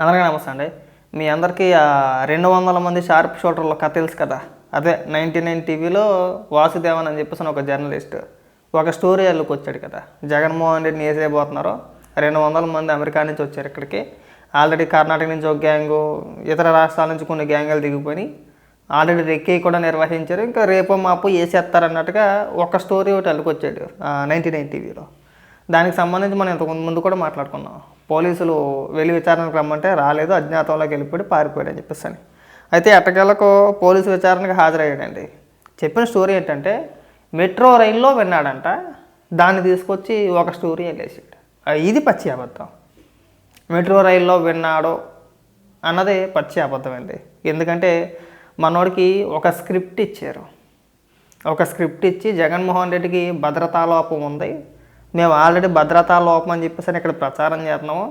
అందరికీ నమస్తే అండి. మీ అందరికీ రెండు వందల మంది షార్ప్ షూటర్ల కథ తెలుసు కదా? అదే నైంటీ నైన్ టీవీలో వాసుదేవన్ అని చెప్పేసి ఒక జర్నలిస్ట్ ఒక స్టోరీ అల్లుకు వచ్చాడు కదా? జగన్మోహన్ రెడ్డిని వేసేయబోతున్నారు రెండు వందల మంది అమెరికా నుంచి వచ్చారు ఇక్కడికి. ఆల్రెడీ కర్ణాటక నుంచి ఒక గ్యాంగు ఇతర రాష్ట్రాల నుంచి కొన్ని గ్యాంగులు దిగిపోయి ఆల్రెడీ రెక్కి కూడా నిర్వహించారు. ఇంకా రేపు మాపు వేసేస్తారన్నట్టుగా ఒక స్టోరీ ఒకటి అల్లుకొచ్చాడు నైంటీ నైన్ టీవీలో. దానికి సంబంధించి మనం ఇంతకు ముందు కూడా మాట్లాడుకున్నాం. పోలీసులు వెళ్ళి విచారణకు రమ్మంటే రాలేదు అజ్ఞాతంలోకి వెళ్ళిపోయి పారిపోయాడు అని చెప్పేసి అని. అయితే ఎట్టకేళ్ళకు పోలీసు విచారణకు హాజరయ్యాడండి. చెప్పిన స్టోరీ ఏంటంటే మెట్రో రైల్లో విన్నాడంట దాన్ని తీసుకొచ్చి ఒక స్టోరీ వెళ్ళేసాడు. ఇది పచ్చి అబద్ధం. మెట్రో రైల్లో విన్నాడు అన్నది పచ్చి అబద్ధం అండి. ఎందుకంటే మనోడికి ఒక స్క్రిప్ట్ ఇచ్చారు. ఒక స్క్రిప్ట్ ఇచ్చి జగన్మోహన్ రెడ్డికి భద్రతా లోపం ఉంది. మేము ఆల్రెడీ భద్రతా లోపం అని చెప్పేసి ఇక్కడ ప్రచారం చేస్తున్నాము.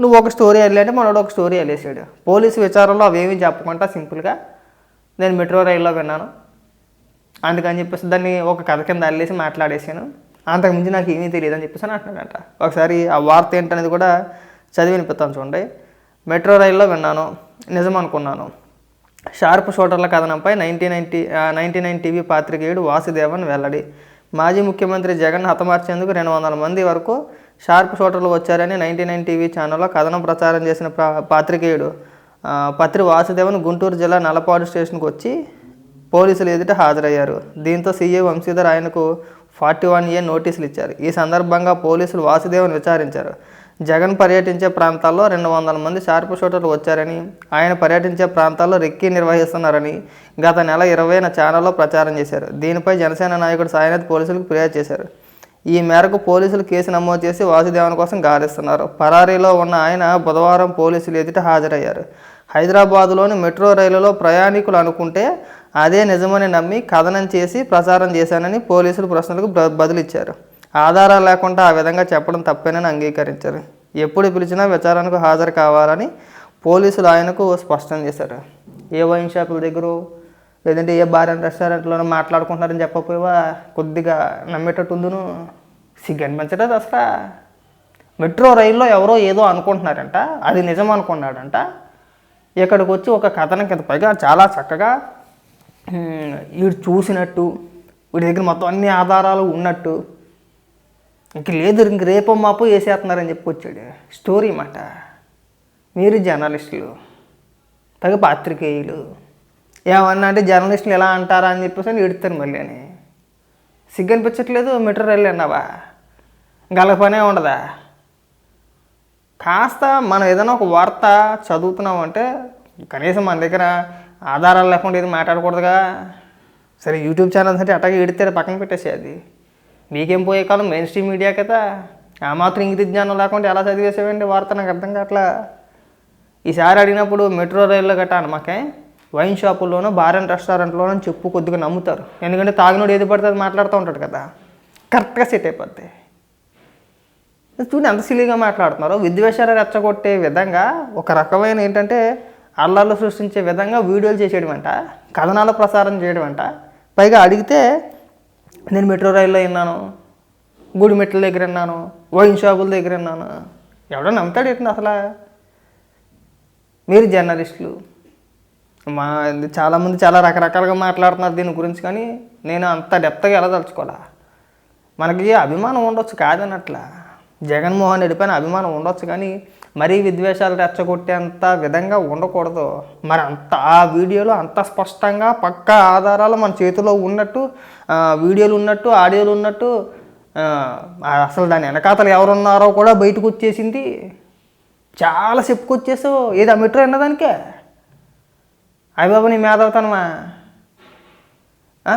నువ్వు ఒక స్టోరీ వెళ్ళాడు మనోడు ఒక స్టోరీ వెళ్ళేసాడు. పోలీసు విచారంలో అవేమి చెప్పకుండా సింపుల్గా నేను మెట్రో రైల్లో విన్నాను. అందుకని చెప్పేసి దాన్ని ఒక కథ కింద అల్లేసి మాట్లాడేసాను. అంతకుమించి నాకు ఏమీ తెలియదు అని చెప్పేసి అని అంటున్నాడంట. ఒకసారి ఆ వార్త ఏంటనేది కూడా చదివి వినిపిస్తాను చూడండి. మెట్రో రైల్లో విన్నాను నిజం అనుకున్నాను. షార్ప్ షూటర్ల కథనంపై ninety ninety ninety nine TV పాత్రికేయుడు Vasudevan వెల్లడి. మాజీ ముఖ్యమంత్రి జగన్ హతమార్చేందుకు రెండు వందల మంది వరకు షార్ప్ షూటర్లు వచ్చారని నైన్టీ నైన్ టీవీ ఛానల్లో కథనం ప్రచారం చేసిన పాత్రికేయుడు పత్రి వాసుదేవన్ గుంటూరు జిల్లా నల్లపాడు స్టేషన్కు వచ్చి పోలీసులు ఎదుట హాజరయ్యారు. దీంతో సీఏ వంశీధర్ ఆయనకు ఫార్టీ వన్ ఏ నోటీసులు ఇచ్చారు. ఈ సందర్భంగా పోలీసులు వాసుదేవన్ విచారించారు. జగన్ పర్యటించే ప్రాంతాల్లో రెండు వందల మంది షార్ప్ షూటర్లు వచ్చారని ఆయన పర్యటించే ప్రాంతాల్లో రెక్కీ నిర్వహిస్తున్నారని గత నెల ఇరవైన ఛానల్లో ప్రచారం చేశారు. దీనిపై జనసేన నాయకుడు సాయినాథ్ పోలీసులకు ఫిర్యాదు చేశారు. ఈ మేరకు పోలీసులు కేసు నమోదు చేసి వాసుదేవన్ కోసం గాలిస్తున్నారు పరారీలో ఉన్న ఆయన బుధవారం పోలీసులు ఎదుట హాజరయ్యారు. హైదరాబాదులోని మెట్రో రైలులో ప్రయాణికులు అనుకుంటే అదే నిజమని నమ్మి కథనం చేసి ప్రచారం చేశానని పోలీసులు ప్రశ్నలకు బ- బదులిచ్చారు. ఆధారాలు లేకుండా ఆ విధంగా చెప్పడం తప్పేనని అంగీకరించారు. ఎప్పుడు పిలిచినా విచారణకు హాజరు కావాలని పోలీసులు ఆయనకు స్పష్టం చేశారు. ఏ వైన్ షాపుల దగ్గర లేదంటే ఏ బార్ అండ్ రెస్టారెంట్లోనో మాట్లాడుకుంటున్నారని చెప్పకపోయేవా కొద్దిగా నమ్మేటట్టు ఉందును సిగ్గు అనిపించలేదు అసలు. మెట్రో రైల్లో ఎవరో ఏదో అనుకుంటున్నారంట అది నిజం అనుకున్నాడంట. ఇక్కడికి వచ్చి ఒక కథనం కింద పైగా చాలా చక్కగా వీడు చూసినట్టు వీడి దగ్గర మొత్తం అన్ని ఆధారాలు ఉన్నట్టు ఇంక లేదు ఇంక రేపో మాపో వేసేస్తున్నారని చెప్పి వచ్చాడు. స్టోరీ మాట. మీరు జర్నలిస్టులు తగ పాత్రికేయులు. ఏమన్నా అంటే జర్నలిస్టులు ఎలా అంటారా అని చెప్పేసి అని ఎడుతాను మళ్ళీ అని. సిగ్గు అనిపించట్లేదు మెట్రో అన్నావా? గల పనే ఉండదా? కాస్త మనం ఏదైనా ఒక వార్త చదువుతున్నామంటే కనీసం మన దగ్గర ఆధారాలు లేకుండా ఏది మాట్లాడకూడదుగా. సరే యూట్యూబ్ ఛానల్స్ అంటే అట్టగా ఎడితే పక్కన పెట్టేసి అది మీకేం పోయే కాలం మెయిన్ స్ట్రీమ్ మీడియా కదా. ఆ మాత్రం ఇంగిత జ్ఞానం లేకుండా ఎలా చదివేసేవండి వార్త? నాకు అర్థం కావట్లా. ఈసారి అడిగినప్పుడు మెట్రో రైల్లో గట్టా అనమాకే వైన్ షాపుల్లోనో బార్ అండ్ రెస్టారెంట్లోనో చెప్పు కొద్దిగా నమ్ముతారు. ఎందుకంటే తాగినోడు ఏది పడితే అది మాట్లాడుతూ ఉంటాడు కదా. కరెక్ట్గా సెట్ అయిపోద్ది. చూడండి ఎంత సిలీగా మాట్లాడుతున్నారో. విద్వేషాలు రెచ్చగొట్టే విధంగా ఒక రకమైన ఏంటంటే అల్లాలు సృష్టించే విధంగా వీడియోలు చేసేయడం అంట కథనాలు ప్రసారం చేయడం అంట పైగా అడిగితే నేను మెట్రో రైల్లో విన్నాను గుడి మెట్ల దగ్గర విన్నాను వైన్ షాపుల దగ్గర విన్నాను ఎవడో నమ్ముతాడు ఏంటి అసలు? మీరు జర్నలిస్టులు. మా చాలామంది చాలా రకరకాలుగా మాట్లాడుతున్నారు దీని గురించి కానీ నేను అంత డెప్త్గా ఎలా మనకి అభిమానం ఉండొచ్చు కాదన్నట్ల. జగన్మోహన్ రెడ్డి పైన అభిమానం ఉండొచ్చు కానీ మరీ విద్వేషాలు రెచ్చగొట్టేంత విధంగా ఉండకూడదు. మరి అంత ఆ వీడియోలో అంత స్పష్టంగా పక్కా ఆధారాలు మన చేతిలో ఉన్నట్టు వీడియోలు ఉన్నట్టు ఆడియోలు ఉన్నట్టు అసలు దాని వెనకాతలు ఎవరున్నారో కూడా బయటకు వచ్చేసింది. చాలా చెప్పుకొచ్చేసావు ఏది ఆ మెట్రో అన్నదానికే అయ్య బాబు నీ మేధవుతానమా?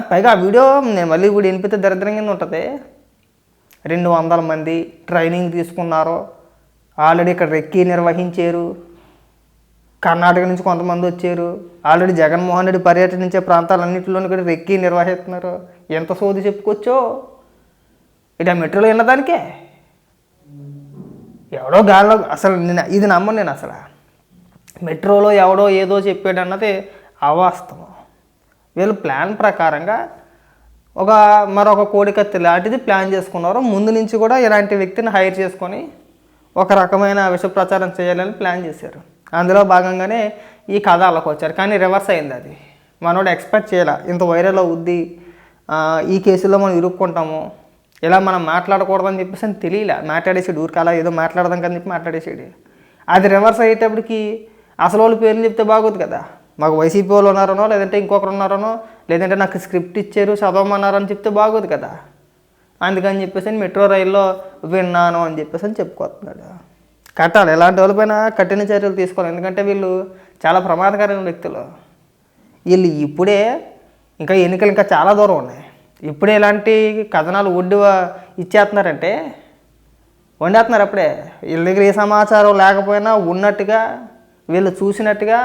పైగా ఆ వీడియో నేను మళ్ళీ ఇప్పుడు వినిపితే దరిద్రం కింద ఉంటుంది. రెండు వందల మంది ట్రైనింగ్ తీసుకున్నారు. ఆల్రెడీ ఇక్కడ రెక్కీ నిర్వహించారు. కర్ణాటక నుంచి కొంతమంది వచ్చారు. ఆల్రెడీ జగన్మోహన్ రెడ్డి పర్యటించే ప్రాంతాలన్నింటిలోనూ కూడా రెక్కీ నిర్వహిస్తున్నారు. ఎంత సోది చెప్పుకోవచ్చో ఇటు ఆ మెట్రోలో వెళ్ళదానికే ఎవడో గాల్లో అసలు నేను ఇది నమ్మను నేను అసలు. మెట్రోలో ఎవడో ఏదో చెప్పాడు అన్నది అవాస్తవం. వీళ్ళు ప్లాన్ ప్రకారంగా ఒక మరొక కోడికత్తి లాంటిది ప్లాన్ చేసుకున్నారు. ముందు నుంచి కూడా ఇలాంటి వ్యక్తిని హైర్ చేసుకొని ఒక రకమైన విష ప్రచారం చేయాలని ప్లాన్ చేశారు. అందులో భాగంగానే ఈ కథ అలాకి వచ్చారు కానీ రివర్స్ అయింది అది. మనోడు ఎక్స్పెక్ట్ చేయాల ఇంత వైరల్ అవుద్ది ఈ కేసులో మనం ఇరుక్కుంటాము ఇలా మనం మాట్లాడకూడదని చెప్పేసి అని తెలియలే. మాట్లాడేసాడు ఊరికి అలా ఏదో మాట్లాడదాం కానీ చెప్పి మాట్లాడేసాడు. అది రివర్స్ అయ్యేటప్పటికి అసలు వాళ్ళ పేర్లు చెప్తే బాగోదు కదా. మాకు వైసీపీ వాళ్ళు ఉన్నారనో లేదంటే ఇంకొకరు ఉన్నారనో లేదంటే నాకు స్క్రిప్ట్ ఇచ్చారు చదవమన్నారని చెప్తే బాగోదు కదా. అందుకని చెప్పేసి మెట్రో రైల్లో విన్నాను అని చెప్పేసి అని చెప్పుకోతున్నాడు కట్టాలి. ఎలాంటి వాళ్ళపైన కఠిన చర్యలు తీసుకోవాలి. ఎందుకంటే వీళ్ళు చాలా ప్రమాదకరమైన వ్యక్తులు. వీళ్ళు ఇప్పుడే ఇంకా ఎన్నికలు ఇంకా చాలా దూరం ఉన్నాయి. ఇప్పుడే ఇలాంటి కథనాలు ఒడ్డు ఇచ్చేస్తున్నారంటే వండేస్తున్నారు అప్పుడే. వీళ్ళ దగ్గర ఏ సమాచారం లేకపోయినా ఉన్నట్టుగా వీళ్ళు చూసినట్టుగా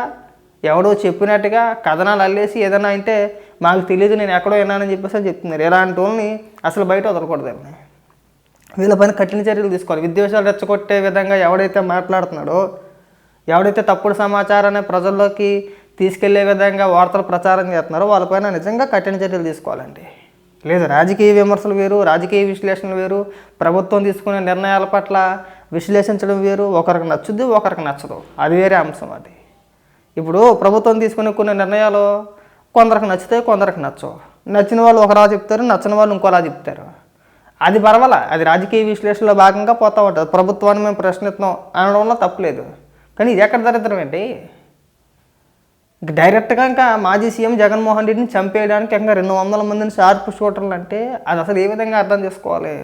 ఎవడో చెప్పినట్టుగా కథనాలు అల్లేసి ఏదైనా అంటే మాకు తెలియదు నేను ఎక్కడో విన్నానని చెప్పేసి అని చెప్తున్నారు. ఇలాంటి వాళ్ళని అసలు బయట వదలకూడదు వీళ్ళ పైన కఠిన చర్యలు తీసుకోవాలి. విద్వేషాలు రెచ్చగొట్టే విధంగా ఎవడైతే మాట్లాడుతున్నాడో ఎవడైతే తప్పుడు సమాచారాన్ని ప్రజల్లోకి తీసుకెళ్ళే విధంగా వార్తలు ప్రచారం చేస్తున్నారో వాళ్ళపైన నిజంగా కఠిన చర్యలు తీసుకోవాలండి. లేదు రాజకీయ విమర్శలు వేరు రాజకీయ విశ్లేషణలు వేరు ప్రభుత్వం తీసుకునే నిర్ణయాల పట్ల విశ్లేషించడం వేరు ఒకరికి నచ్చుద్ది ఒకరికి నచ్చదు. అది వేరే అంశం అది. ఇప్పుడు ప్రభుత్వం తీసుకునే కొన్ని నిర్ణయాలు కొందరికి నచ్చుతాయి కొందరికి నచ్చవు. నచ్చిన వాళ్ళు ఒకలా చెప్తారు నచ్చని వాళ్ళు ఇంకోలా చెప్తారు. అది పర్వాలా? అది రాజకీయ విశ్లేషణలో భాగంగా పోతూ ఉంటుంది. ప్రభుత్వాన్ని మేము ప్రశ్నిస్తున్నాం అనడంలో తప్పులేదు. కానీ ఇది ఎక్కడ దరిద్రం ఏంటి డైరెక్ట్గా ఇంకా మాజీ సీఎం జగన్మోహన్ రెడ్డిని చంపేయడానికి ఇంకా రెండు వందల మందిని షార్ప్ షూటర్లు అంటే అది అసలు ఏ విధంగా అర్థం చేసుకోవాలి?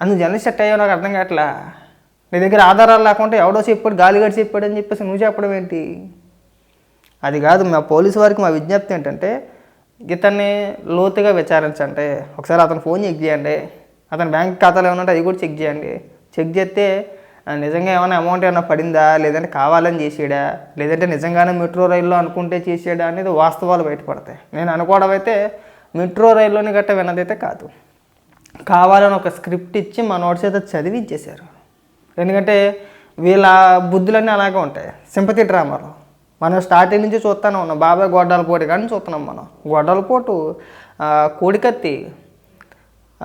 అందుకు జర్నలిస్ట్ సెట్ అయ్యో నాకు అర్థం కావట్లా. నీ దగ్గర ఆధారాలు లేకుండా ఎవడో చెప్పాడు గాలిగడి చెప్పాడు అని చెప్పేసి నువ్వు చెప్పడం ఏంటి? అది కాదు మా పోలీసు వారికి మా విజ్ఞప్తి ఏంటంటే ఇతన్ని లోతుగా విచారించండి. ఒకసారి అతను ఫోన్ చెక్ చేయండి. అతని బ్యాంక్ ఖాతాలు ఏమైనా ఉంటే అది కూడా చెక్ చేయండి. చెక్ చేస్తే నిజంగా ఏమైనా అమౌంట్ ఏమైనా పడిందా? లేదంటే కావాలని చేసాడా? లేదంటే నిజంగానే మెట్రో రైల్లో అనుకుంటే చేసాడా? అనేది వాస్తవాలు బయటపడతాయి. నేను అనుకోవడం అయితే మెట్రో రైల్లోని గట్ట విన్నదైతే కాదు. కావాలని ఒక స్క్రిప్ట్ ఇచ్చి మా నోట్స్ అయితే చదివించేశారు. ఎందుకంటే వీళ్ళ బుద్ధులన్నీ అలాగే ఉంటాయి. సింపతి డ్రామాలో. మనం స్టార్టింగ్ నుంచి చూస్తూనే ఉన్నాం. బాబాయ్ గొడ్డల పోటీ కానీ చూస్తున్నాం మనం. గొడ్డల పోటు కోడికత్తి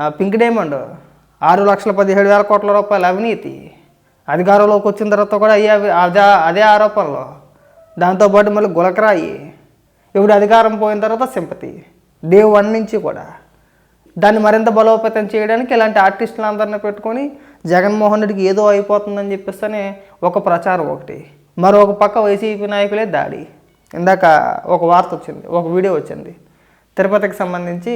పింక్ డైమండ్ ఆరు లక్షల పదిహేడు వేల కోట్ల రూపాయల అవినీతి. అధికారంలోకి వచ్చిన తర్వాత కూడా అయ్యే అవి- అదే అదే ఆరోపణలు. దాంతోపాటు మళ్ళీ గులకరాయి. ఇప్పుడు అధికారం పోయిన తర్వాత సింపతి. దేవుడి నుంచి కూడా. దాన్ని మరింత బలోపేతం చేయడానికి ఇలాంటి ఆర్టిస్టులు అందరిని పెట్టుకొని జగన్మోహన్ రెడ్డికి ఏదో అయిపోతుందని చెప్పేస్తేనే ఒక ప్రచారం ఒకటి. మరొక పక్క వైసీపీ నాయకులే దాడి. ఇందాక ఒక వార్త వచ్చింది ఒక వీడియో వచ్చింది. తిరుపతికి సంబంధించి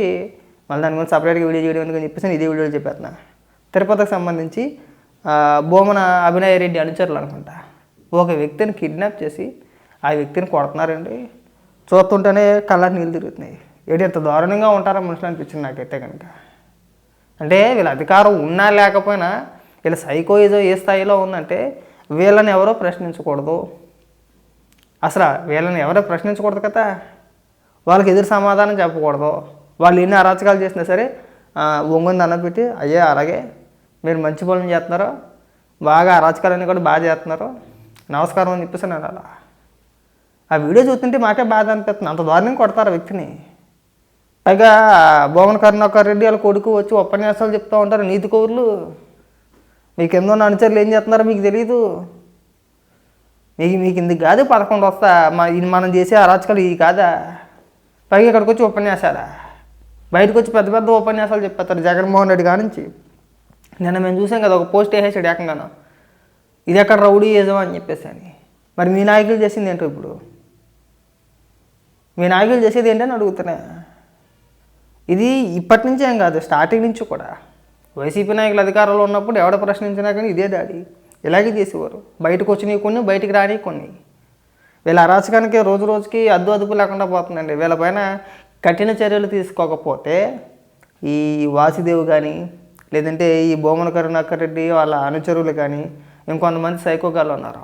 మళ్ళీ దాని గురించి సపరేట్గా వీడియో చేయడం ఎందుకని చెప్పేసి ఇదే వీడియోలు చెప్పేస్తున్నా. తిరుపతికి సంబంధించి బోమన అభినయ రెడ్డి అనుచరులు అనుకుంటా. ఒక వ్యక్తిని కిడ్నాప్ చేసి ఆ వ్యక్తిని కొడుతున్నారండి. చూస్తుంటేనే కళ్ళకి నీళ్ళు తిరుగుతున్నాయి. ఏంటి ఎంత దారుణంగా ఉంటారో మనుషులు అనిపించింది నాకైతే కనుక. అంటే వీళ్ళ అధికారం ఉన్నా లేకపోయినా వీళ్ళ సైకోయిజం ఏ స్థాయిలో ఉందంటే వీళ్ళని ఎవరో ప్రశ్నించకూడదు. అసలు వీళ్ళని ఎవరో ప్రశ్నించకూడదు కదా? వాళ్ళకి ఎదురు సమాధానం చెప్పకూడదు. వాళ్ళు ఎన్ని అరాచకాలు చేసినా సరే ఆ, ఒంగుని పెట్టి అయ్యే అలాగే మీరు మంచి పనులు చేస్తున్నారు. బాగా అరాచకాలన్నీ కూడా బాగా చేస్తున్నారు. నమస్కారం అని చెప్పేసి నేను అలా. ఆ వీడియో చూస్తుంటే మాకే బాధ అనిపిస్తుంది. అంత దారుణంగా కొడతారు ఆ వ్యక్తిని. పైగా భువన్ కరుణాకర్ రెడ్డి వాళ్ళ కొడుకు వచ్చి ఉపన్యాసాలు చెప్తూ ఉంటారు నీతి కౌరులు. మీకు ఎన్నో అనుచరులు ఏం చేస్తున్నారో మీకు తెలియదు మీకు మీకు ఇందుకు కాదు పదకొండు వస్తా. మా ఇది మనం చేసే అరాచకాలు ఇవి కాదా? పైగా ఇక్కడికి వచ్చి ఉపన్యాసాలా? బయటకు వచ్చి పెద్ద పెద్ద ఉపన్యాసాలు చెప్పేస్తారు జగన్మోహన్ రెడ్డి కానించి నిన్న మేము చూసాం కదా ఒక పోస్ట్ వేసేసాడు ఏకంగానో. ఇది ఎక్కడ రౌడీ ఏజం అని చెప్పేసి అని. మరి మీ నాయకులు చేసింది ఏంటో ఇప్పుడు? మీ నాయకులు చేసేది ఏంటని అడుగుతున్నా. ఇది ఇప్పటి నుంచే ఏం కాదు స్టార్టింగ్ నుంచి కూడా. వైసీపీ నాయకులు అధికారంలో ఉన్నప్పుడు ఎవడ ప్రశ్నించినా కానీ ఇదే దాడి ఇలాగే చేసేవారు. బయటకు వచ్చినవి కొన్ని బయటికి రాని కొన్ని. వీళ్ళ అరాచకానికి రోజు రోజుకి అద్దు అదుపు లేకుండా పోతుందండి. వీళ్ళపైన కఠిన చర్యలు తీసుకోకపోతే ఈ వాసుదేవ్ కానీ లేదంటే ఈ బొమ్మన కరుణాకర్ రెడ్డి వాళ్ళ అనుచరులు కానీ ఇంకొంతమంది సైకోగాళ్ళు ఉన్నారు.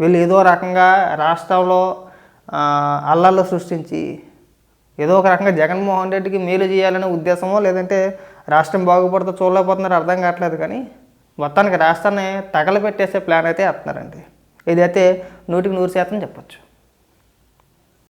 వీళ్ళు ఏదో రకంగా రాష్ట్రంలో ఆ, అల్లర్లు సృష్టించి ఏదో ఒక రకంగా జగన్మోహన్ రెడ్డికి మేలు చేయాలనే ఉద్దేశమో లేదంటే రాష్ట్రం బాగుపడితే చూడలేకపోతున్నారు అర్థం కావట్లేదు కానీ మొత్తానికి రాష్ట్రాన్ని తగలబెట్టేసే ప్లాన్ అయితే వేస్తున్నారండి. ఇదైతే నూటికి నూరు శాతం చెప్పొచ్చు.